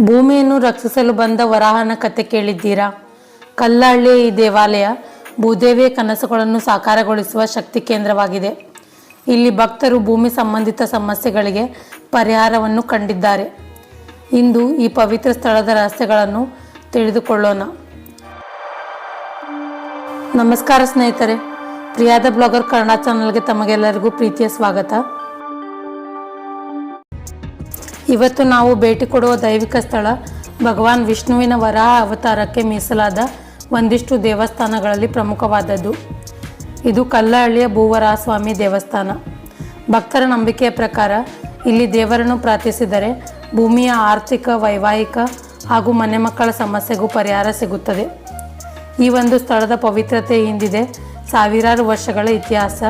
ಭೂಮಿಯನ್ನು ರಕ್ಷಿಸಲು ಬಂದ ವರಾಹನ ಕತೆ ಕೇಳಿದ್ದೀರಾ? ಕಲ್ಲಹಳ್ಳಿಯ ಈ ದೇವಾಲಯ ಭೂದೇವಿಯ ಕನಸುಗಳನ್ನು ಸಾಕಾರಗೊಳಿಸುವ ಶಕ್ತಿ ಕೇಂದ್ರವಾಗಿದೆ. ಇಲ್ಲಿ ಭಕ್ತರು ಭೂಮಿ ಸಂಬಂಧಿತ ಸಮಸ್ಯೆಗಳಿಗೆ ಪರಿಹಾರವನ್ನು ಕಂಡಿದ್ದಾರೆ. ಇಂದು ಈ ಪವಿತ್ರ ಸ್ಥಳದ ರಹಸ್ಯಗಳನ್ನು ತಿಳಿದುಕೊಳ್ಳೋಣ. ನಮಸ್ಕಾರ ಸ್ನೇಹಿತರೆ, ಪ್ರಿಯಾದ ಬ್ಲಾಗರ್ ಕನ್ನಡ ಚಾನಲ್ಗೆ ತಮಗೆಲ್ಲರಿಗೂ ಪ್ರೀತಿಯ ಸ್ವಾಗತ. ಇವತ್ತು ನಾವು ಭೇಟಿ ಕೊಡುವ ದೈವಿಕ ಸ್ಥಳ ಭಗವಾನ್ ವಿಷ್ಣುವಿನ ವರಾಹ ಅವತಾರಕ್ಕೆ ಮೀಸಲಾದ ಒಂದಿಷ್ಟು ದೇವಸ್ಥಾನಗಳಲ್ಲಿ ಪ್ರಮುಖವಾದದ್ದು. ಇದು ಕಲ್ಲಹಳ್ಳಿಯ ಭೂವರಾಸ್ವಾಮಿ ದೇವಸ್ಥಾನ. ಭಕ್ತರ ನಂಬಿಕೆಯ ಪ್ರಕಾರ ಇಲ್ಲಿ ದೇವರನ್ನು ಪ್ರಾರ್ಥಿಸಿದರೆ ಭೂಮಿಯ ಆರ್ಥಿಕ, ವೈವಾಹಿಕ ಹಾಗೂ ಮನೆ ಮಕ್ಕಳ ಸಮಸ್ಯೆಗೂ ಪರಿಹಾರ ಸಿಗುತ್ತದೆ. ಈ ಒಂದು ಸ್ಥಳದ ಪವಿತ್ರತೆ ಹಿಂದಿದೆ. ಸಾವಿರಾರು ವರ್ಷಗಳ ಇತಿಹಾಸ,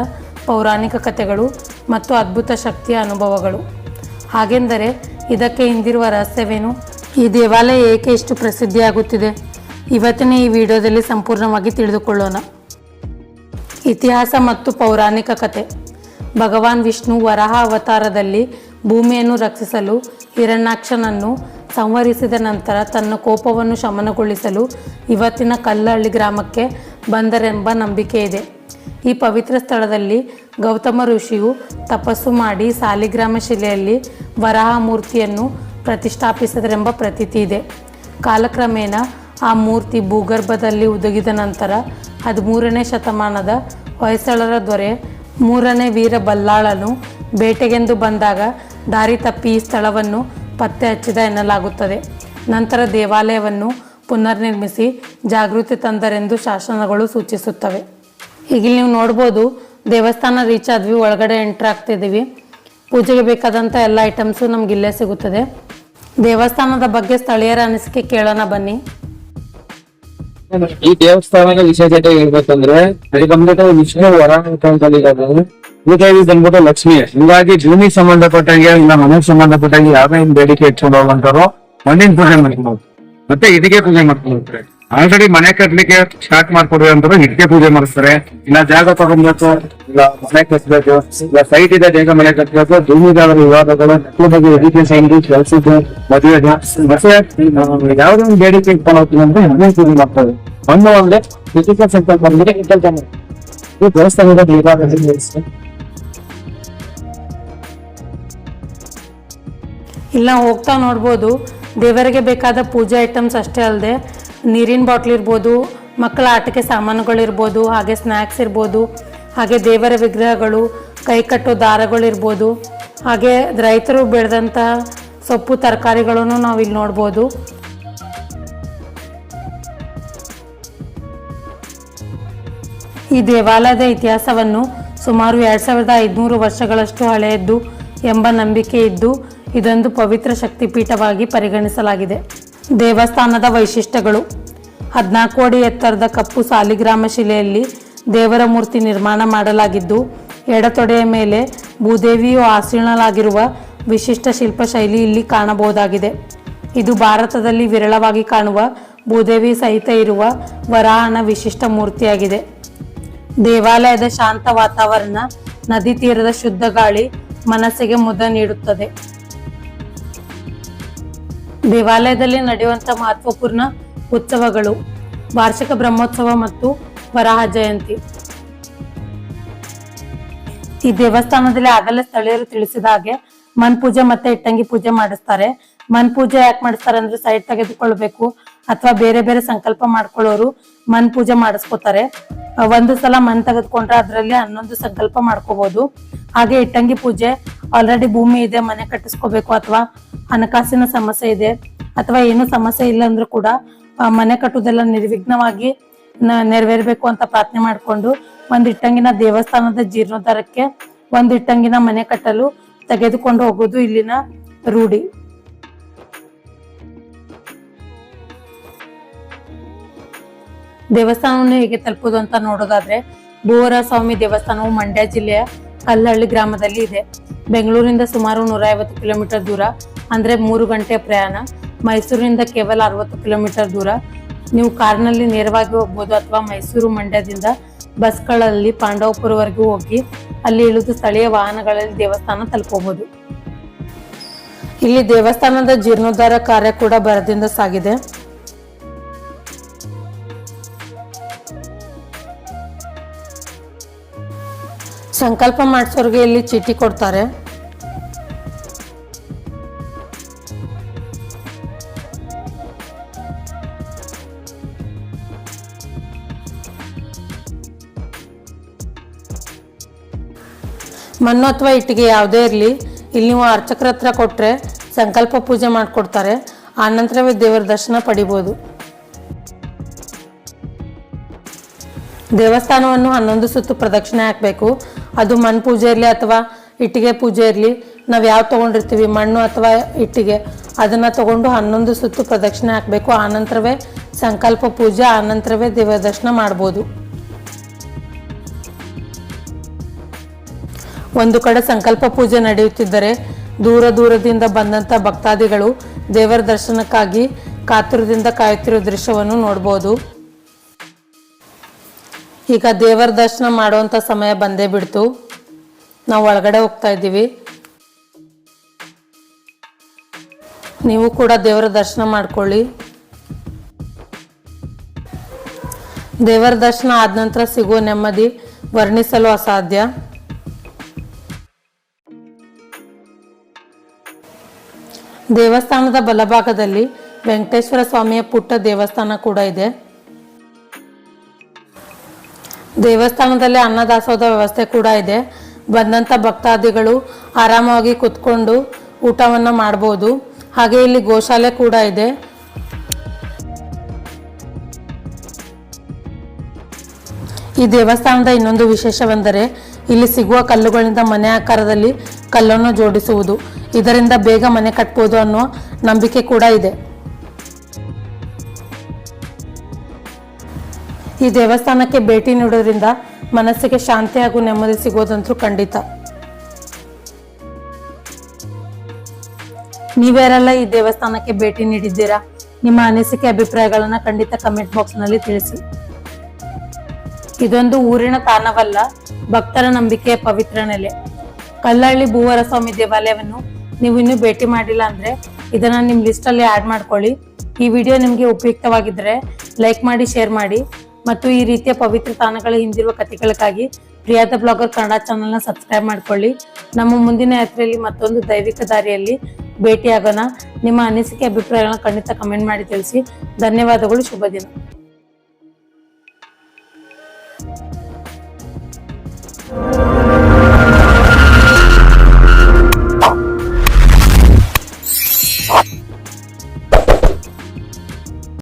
ಪೌರಾಣಿಕ ಕಥೆಗಳು ಮತ್ತು ಅದ್ಭುತ ಶಕ್ತಿಯ ಅನುಭವಗಳು. ಹಾಗೆಂದರೆ ಇದಕ್ಕೆ ಹಿಂದಿರುವ ರಹಸ್ಯವೇನು? ಈ ದೇವಾಲಯ ಏಕೆ ಇಷ್ಟು ಪ್ರಸಿದ್ಧಿಯಾಗುತ್ತಿದೆ ಇವತ್ತಿನ ಈ ವಿಡಿಯೋದಲ್ಲಿ ಸಂಪೂರ್ಣವಾಗಿ ತಿಳಿದುಕೊಳ್ಳೋಣ. ಇತಿಹಾಸ ಮತ್ತು ಪೌರಾಣಿಕ ಕಥೆ ಭಗವಾನ್ ವಿಷ್ಣು ವರಾಹ ಅವತಾರದಲ್ಲಿ ಭೂಮಿಯನ್ನು ರಕ್ಷಿಸಲು ಹಿರಣ್ಯಾಕ್ಷನನ್ನು ಸಂಹರಿಸಿದ ನಂತರ ತನ್ನ ಕೋಪವನ್ನು ಶಮನಗೊಳಿಸಲು ಇವತ್ತಿನ ಕಲ್ಲಹಳ್ಳಿ ಗ್ರಾಮಕ್ಕೆ ಬಂದರೆಂಬ ನಂಬಿಕೆ ಇದೆ ಈ ಪವಿತ್ರ ಸ್ಥಳದಲ್ಲಿ ಗೌತಮ ಋಷಿಯು ತಪಸ್ಸು ಮಾಡಿ ಸಾಲಿಗ್ರಾಮ ಶಿಲೆಯಲ್ಲಿ ವರಾಹ ಮೂರ್ತಿಯನ್ನು ಪ್ರತಿಷ್ಠಾಪಿಸಿದರೆಂಬ ಪ್ರತೀತಿ ಇದೆ. ಕಾಲಕ್ರಮೇಣ ಆ ಮೂರ್ತಿ ಭೂಗರ್ಭದಲ್ಲಿ ಉದುಗಿದ ನಂತರ ಹದಿಮೂರನೇ ಶತಮಾನದ ಹೊಯ್ಸಳರ ದೊರೆ ಮೂರನೇ ವೀರ ಬಲ್ಲಾಳನು ಬೇಟೆಗೆಂದು ಬಂದಾಗ ದಾರಿ ತಪ್ಪಿ ಈ ಸ್ಥಳವನ್ನು ಪತ್ತೆ ಹಚ್ಚಿದ ಎನ್ನಲಾಗುತ್ತದೆ. ನಂತರ ದೇವಾಲಯವನ್ನು ಪುನರ್ನಿರ್ಮಿಸಿ ಜಾಗೃತಿ ತಂದರೆಂದು ಶಾಸನಗಳು ಸೂಚಿಸುತ್ತವೆ. ಈಗ ಇಲ್ಲಿ ನೀವು ನೋಡ್ಬೋದು ದೇವಸ್ಥಾನ ರೀಚ್ ಆದ್ವಿ, ಒಳಗಡೆ ಎಂಟ್ರ್ ಆಗ್ತಿದ್ದೀವಿ ಪೂಜೆಗೆ ಬೇಕಾದಂಥ ಎಲ್ಲ ಐಟಮ್ಸು ನಮ್ಗೆ ಇಲ್ಲೇ ಸಿಗುತ್ತದೆ. ದೇವಸ್ಥಾನದ ಬಗ್ಗೆ ಸ್ಥಳೀಯರ ಅನಿಸಿಕೆ ಕೇಳೋಣ ಬನ್ನಿ. ಈ ದೇವಸ್ಥಾನದ ವಿಶೇಷತೆ ಹೇಳ್ಬೇಕಂದ್ರೆ ಬಂದ್ಬಿಟ್ಟು ವಿಷ್ಣು ವರಾಂತದಲ್ಲಿ ಇರೋದು ಭೂದೇವಿ ಬಂದ್ಬಿಟ್ಟು ಲಕ್ಷ್ಮಿ. ಹಿಂಗಾಗಿ ಭೂಮಿ ಸಂಬಂಧಪಟ್ಟಂಗೆ ಇಲ್ಲ ಮನೆಗೆ ಸಂಬಂಧಪಟ್ಟಂಗೆ ಯಾವ್ಯಾವ ಬೇಡಿಕೆ ಇಟ್ಕೊಂಡು ಹೋಗುವಂತಾರೋ ಮಣ್ಣಿನ ಪೂಜೆ ಮಾಡ್ಕೊಂಡು ಮತ್ತೆ ಇದಕ್ಕೆ ಪೂಜೆ ಮಾಡ್ಕೊಂಡು ಹೋಗ್ತಾರೆ ಆಲ್ರೆಡಿ ಮನೆ ಕಟ್ಲಿಕ್ಕೆ ಸ್ಟಾರ್ಟ್ ಮಾಡ್ಕೊಡ್ರಿ ಅಂದ್ರೆ ಇಟ್ಟಿಗೆ ಪೂಜೆ ಮಾಡಿಸ್ತಾರೆ. ಇಲ್ಲ ಜಾಗ ತಗೊಂಡ್ಬೇಕು ಇಲ್ಲ, ಮನೆ ಕಟ್ಬೇಕು, ಇಲ್ಲ ಸೈಟ್ ಇದೆ ಜಾಗ ಮನೆ ಕಟ್ಬೇಕು ಭೂಮಿದಾರ ವಿವಾದಗಳು ಬಗ್ಗೆ ಎಜುಕೇಶನ್ ಕೆಲಸದ್ದು ಮದುವೆಗೆ ಮತ್ತೆ ಯಾವ್ದೋ ಒಂದು ಬೇಡಿಕೆ ಇಟ್ಕೊಂಡು ಅಂದ್ರೆ ಮನೆ ಪೂಜೆ ಮಾಡ್ತಾರೆ. ಒಂದು ಒಂದೇ ಎಜುಕೇಶನ್ ಸೆಂಟರ್ ಬಂದ್ರೆ ಕೆಲಸ ಈ ದೇವಸ್ಥಾನದ ವಿವಾದದಲ್ಲಿ. ಇಲ್ಲ, ಹೋಗ್ತಾ ನೋಡ್ಬೋದು. ದೇವರಿಗೆ ಬೇಕಾದ ಪೂಜೆ ಐಟಮ್ಸ್ ಅಷ್ಟೇ ಅಲ್ಲದೆ ನೀರಿನ ಬಾಟ್ಲ್ ಇರ್ಬೋದು, ಮಕ್ಕಳ ಆಟಕ್ಕೆ ಸಾಮಾನುಗಳಿರ್ಬೋದು, ಹಾಗೆ ಸ್ನ್ಯಾಕ್ಸ್ ಇರ್ಬೋದು, ಹಾಗೆ ದೇವರ ವಿಗ್ರಹಗಳು, ಕೈ ಕಟ್ಟೋ ದಾರಗಳಿರ್ಬೋದು, ಹಾಗೆ ರೈತರು ಬೆಳೆದಂಥ ಸೊಪ್ಪು ತರಕಾರಿಗಳನ್ನು ನಾವು ಇಲ್ಲಿ ನೋಡ್ಬೋದು. ಈ ದೇವಾಲಯದ ಇತಿಹಾಸವನ್ನು ಸುಮಾರು ಎರಡು ಸಾವಿರದ ಐದುನೂರು ವರ್ಷಗಳಷ್ಟು ಹಳೆಯದ್ದು ಎಂಬ ನಂಬಿಕೆ ಇದ್ದು ಇದೊಂದು ಪವಿತ್ರ ಶಕ್ತಿಪೀಠವಾಗಿ ಪರಿಗಣಿಸಲಾಗಿದೆ. ದೇವಸ್ಥಾನದ ವೈಶಿಷ್ಟ್ಯಗಳು. ಹದಿನಾಲ್ಕು ಅಡಿ ಎತ್ತರದ ಕಪ್ಪು ಸಾಲಿಗ್ರಾಮ ಶಿಲೆಯಲ್ಲಿ ದೇವರ ಮೂರ್ತಿ ನಿರ್ಮಾಣ ಮಾಡಲಾಗಿದ್ದು, ಎಡತೊಡೆಯ ಮೇಲೆ ಭೂದೇವಿಯು ಆಸೀನಲಾಗಿರುವ ವಿಶಿಷ್ಟ ಶಿಲ್ಪಶೈಲಿ ಇಲ್ಲಿ ಕಾಣಬಹುದಾಗಿದೆ. ಇದು ಭಾರತದಲ್ಲಿ ವಿರಳವಾಗಿ ಕಾಣುವ ಭೂದೇವಿ ಸಹಿತ ಇರುವ ವರಾಹನ ವಿಶಿಷ್ಟ ಮೂರ್ತಿಯಾಗಿದೆ. ದೇವಾಲಯದ ಶಾಂತ ವಾತಾವರಣ, ನದಿ ತೀರದ ಶುದ್ಧ ಗಾಳಿ ಮನಸ್ಸಿಗೆ ಮುದ ನೀಡುತ್ತದೆ. ದೇವಾಲಯದಲ್ಲಿ ನಡೆಯುವಂತ ಮಹತ್ವಪೂರ್ಣ ಉತ್ಸವಗಳು ವಾರ್ಷಿಕ ಬ್ರಹ್ಮೋತ್ಸವ ಮತ್ತು ವರಾಹ ಜಯಂತಿ. ಈ ದೇವಸ್ಥಾನದಲ್ಲಿ ಆಗಲೇ ಸ್ಥಳೀಯರು ತಿಳಿಸಿದ ಹಾಗೆ ಮನ್ ಪೂಜೆ ಮತ್ತೆ ಇಟ್ಟಂಗಿ ಪೂಜೆ ಮಾಡಿಸ್ತಾರೆ. ಮನ್ ಪೂಜೆ ಯಾಕೆ ಮಾಡಿಸ್ತಾರೆ ಅಂದ್ರೆ ಸೈಟ್ ತೆಗೆದುಕೊಳ್ಬೇಕು ಅಥವಾ ಬೇರೆ ಬೇರೆ ಸಂಕಲ್ಪ ಮಾಡ್ಕೊಳ್ಳೋರು ಮನ್ ಪೂಜೆ ಮಾಡಿಸ್ಕೋತಾರೆ. ಒಂದು ಸಲ ಮನ್ ತೆಗೆದುಕೊಂಡ್ರೆ ಅದರಲ್ಲಿ ಹನ್ನೊಂದು ಸಂಕಲ್ಪ ಮಾಡ್ಕೋಬಹುದು ಹಾಗೆ ಇಟ್ಟಂಗಿ ಪೂಜೆ ಆಲ್ರೆಡಿ ಭೂಮಿ ಇದೆ, ಮನೆ ಕಟ್ಟಿಸ್ಕೋಬೇಕು ಅಥವಾ ಹಣಕಾಸಿನ ಸಮಸ್ಯೆ ಇದೆ ಅಥವಾ ಏನು ಸಮಸ್ಯೆ ಇಲ್ಲ ಅಂದ್ರೂ ಕೂಡ ಮನೆ ಕಟ್ಟುವುದೆಲ್ಲ ನಿರ್ವಿಘ್ನವಾಗಿ ನೆರವೇರ್ಬೇಕು ಅಂತ ಪ್ರಾರ್ಥನೆ ಮಾಡ್ಕೊಂಡು ಒಂದ್ ಇಟ್ಟಂಗಿನ ದೇವಸ್ಥಾನದ ಜೀರ್ಣೋದ್ಧಾರಕ್ಕೆ ಒಂದ್ ಇಟ್ಟಂಗಿನ ಮನೆ ಕಟ್ಟಲು ತೆಗೆದುಕೊಂಡು ಹೋಗೋದು ಇಲ್ಲಿನ ರೂಢಿ. ದೇವಸ್ಥಾನವನ್ನು ಹೇಗೆ ತಲುಪೋದು ಅಂತ ನೋಡೋದಾದ್ರೆ ಭೂವರ ಸ್ವಾಮಿ ದೇವಸ್ಥಾನವು ಮಂಡ್ಯ ಜಿಲ್ಲೆಯ ಕಲ್ಲಹಳ್ಳಿ ಗ್ರಾಮದಲ್ಲಿ ಇದೆ. ಬೆಂಗಳೂರಿಂದ ಸುಮಾರು ನೂರ ಐವತ್ತು ಕಿಲೋಮೀಟರ್ ದೂರ, ಅಂದ್ರೆ ಮೂರು ಗಂಟೆ ಪ್ರಯಾಣ. ಮೈಸೂರಿನಿಂದ ಕೇವಲ ಅರವತ್ತು ಕಿಲೋಮೀಟರ್ ದೂರ. ನೀವು ಕಾರ್ನಲ್ಲಿ ನೇರವಾಗಿ ಹೋಗ್ಬೋದು ಅಥವಾ ಮೈಸೂರು ಮಂಡ್ಯದಿಂದ ಬಸ್ಗಳಲ್ಲಿ ಪಾಂಡವಪುರವರೆಗೂ ಹೋಗಿ ಅಲ್ಲಿ ಇಳಿದು ಸ್ಥಳೀಯ ವಾಹನಗಳಲ್ಲಿ ದೇವಸ್ಥಾನ ತಲುಪಬಹುದು ಇಲ್ಲಿ ದೇವಸ್ಥಾನದ ಜೀರ್ಣೋದ್ಧಾರ ಕಾರ್ಯ ಕೂಡ ಬರದಿಂದ ಸಾಗಿದೆ. ಸಂಕಲ್ಪ ಮಾಡಿಸೋರಿಗೆ ಇಲ್ಲಿ ಚೀಟಿ ಕೊಡ್ತಾರೆ. ಮಣ್ಣು ಅಥವಾ ಇಟ್ಟಿಗೆ ಯಾವುದೇ ಇರಲಿ, ಇಲ್ಲಿ ನೀವು ಅರ್ಚಕರ ಹತ್ರ ಕೊಟ್ಟರೆ ಸಂಕಲ್ಪ ಪೂಜೆ ಮಾಡಿಕೊಡ್ತಾರೆ. ಆನಂತರವೇ ದೇವರ ದರ್ಶನ ಪಡಿಬೋದು. ದೇವಸ್ಥಾನವನ್ನು ಹನ್ನೊಂದು ಸುತ್ತು ಪ್ರದಕ್ಷಿಣೆ ಹಾಕಬೇಕು. ಅದು ಮಣ್ಣು ಪೂಜೆ ಇರಲಿ ಅಥವಾ ಇಟ್ಟಿಗೆ ಪೂಜೆ ಇರಲಿ, ನಾವು ಯಾವ ತೊಗೊಂಡಿರ್ತೀವಿ, ಮಣ್ಣು ಅಥವಾ ಇಟ್ಟಿಗೆ, ಅದನ್ನು ತಗೊಂಡು ಹನ್ನೊಂದು ಸುತ್ತು ಪ್ರದಕ್ಷಿಣೆ ಹಾಕಬೇಕು. ಆನಂತರವೇ ಸಂಕಲ್ಪ ಪೂಜೆ ಆನಂತರವೇ ದೇವರ ದರ್ಶನ ಮಾಡ್ಬೋದು. ಒಂದು ಕಡೆ ಸಂಕಲ್ಪ ಪೂಜೆ ನಡೆಯುತ್ತಿದ್ದರೆ ದೂರ ದೂರದಿಂದ ಬಂದಂಥ ಭಕ್ತಾದಿಗಳು ದೇವರ ದರ್ಶನಕ್ಕಾಗಿ ಕಾತುರದಿಂದ ಕಾಯುತ್ತಿರುವ ದೃಶ್ಯವನ್ನು ನೋಡ್ಬೋದು. ಈಗ ದೇವರ ದರ್ಶನ ಮಾಡುವಂಥ ಸಮಯ ಬಂದೇ ಬಿಡ್ತು. ನಾವು ಒಳಗಡೆ ಹೋಗ್ತಾ ಇದ್ದೀವಿ. ನೀವು ಕೂಡ ದೇವರ ದರ್ಶನ ಮಾಡ್ಕೊಳ್ಳಿ. ದೇವರ ದರ್ಶನ ಆದ ನಂತರ ಸಿಗುವ ನೆಮ್ಮದಿ ವರ್ಣಿಸಲು ಅಸಾಧ್ಯ. ದೇವಸ್ಥಾನದ ಬಲಭಾಗದಲ್ಲಿ ವೆಂಕಟೇಶ್ವರ ಸ್ವಾಮಿಯ ಪುಟ್ಟ ದೇವಸ್ಥಾನ ಕೂಡ ಇದೆ. ದೇವಸ್ಥಾನದಲ್ಲಿ ಅನ್ನದಾಸೋಹದ ವ್ಯವಸ್ಥೆ ಕೂಡ ಇದೆ. ಬಂದಂಥ ಭಕ್ತಾದಿಗಳು ಆರಾಮವಾಗಿ ಕುತ್ಕೊಂಡು ಊಟವನ್ನು ಮಾಡ್ಬೋದು. ಹಾಗೆ ಇಲ್ಲಿ ಗೋಶಾಲೆ ಕೂಡ ಇದೆ. ಈ ದೇವಸ್ಥಾನದ ಇನ್ನೊಂದು ವಿಶೇಷವೆಂದರೆ ಇಲ್ಲಿ ಸಿಗುವ ಕಲ್ಲುಗಳಿಂದ ಮನೆ ಆಕಾರದಲ್ಲಿ ಕಲ್ಲನ್ನು ಜೋಡಿಸುವುದು. ಇದರಿಂದ ಬೇಗ ಮನೆ ಕಟ್ಬೋದು ಅನ್ನೋ ನಂಬಿಕೆ ಕೂಡ ಇದೆ. ಈ ದೇವಸ್ಥಾನಕ್ಕೆ ಭೇಟಿ ನೀಡೋದ್ರಿಂದ ಮನಸ್ಸಿಗೆ ಶಾಂತಿ ಹಾಗೂ ನೆಮ್ಮದಿ ಸಿಗೋದಂತೂ ಖಂಡಿತ. ನೀವ್ಯಾರೆಲ್ಲ ಈ ದೇವಸ್ಥಾನಕ್ಕೆ ಭೇಟಿ ನೀಡಿದ್ದೀರಾ? ನಿಮ್ಮ ಅನಿಸಿಕೆ, ಅಭಿಪ್ರಾಯಗಳನ್ನ ಖಂಡಿತ ಕಮೆಂಟ್ ಬಾಕ್ಸ್ನಲ್ಲಿ ತಿಳಿಸಿ. ಇದೊಂದು ಊರಿನ ತಾಣವಲ್ಲ, ಭಕ್ತರ ನಂಬಿಕೆಯ ಪವಿತ್ರ ನೆಲೆ. ಕಲ್ಲಹಳ್ಳಿ ಭೂವರ ಸ್ವಾಮಿ ದೇವಾಲಯವನ್ನು ನೀವು ಇನ್ನೂ ಭೇಟಿ ಮಾಡಿಲ್ಲ ಅಂದ್ರೆ ಇದನ್ನ ನಿಮ್ಮ ಲಿಸ್ಟ್ ಅಲ್ಲಿ ಆಡ್ ಮಾಡ್ಕೊಳ್ಳಿ. ಈ ವಿಡಿಯೋ ನಿಮ್ಗೆ ಉಪಯುಕ್ತವಾಗಿದ್ರೆ ಲೈಕ್ ಮಾಡಿ ಶೇರ್ ಮಾಡಿ. ಮತ್ತು ಈ ರೀತಿಯ ಪವಿತ್ರ ತಾಣಗಳ ಹಿಂದಿರುವ ಕಥೆಗಳಿಗಾಗಿ ಪ್ರಿಯಾದ ಬ್ಲಾಗರ್ ಕನ್ನಡ ಚಾನಲ್ನ ಸಬ್ಸ್ಕ್ರೈಬ್ ಮಾಡ್ಕೊಳ್ಳಿ. ನಮ್ಮ ಮುಂದಿನ ಯಾತ್ರೆಯಲ್ಲಿ ಮತ್ತೊಂದು ದೈವಿಕ ದಾರಿಯಲ್ಲಿ ಭೇಟಿಯಾಗೋಣ. ನಿಮ್ಮ ಅನಿಸಿಕೆ, ಅಭಿಪ್ರಾಯಗಳನ್ನ ಖಂಡಿತ ಕಮೆಂಟ್ ಮಾಡಿ ತಿಳಿಸಿ. ಧನ್ಯವಾದಗಳು, ಶುಭ ದಿನ.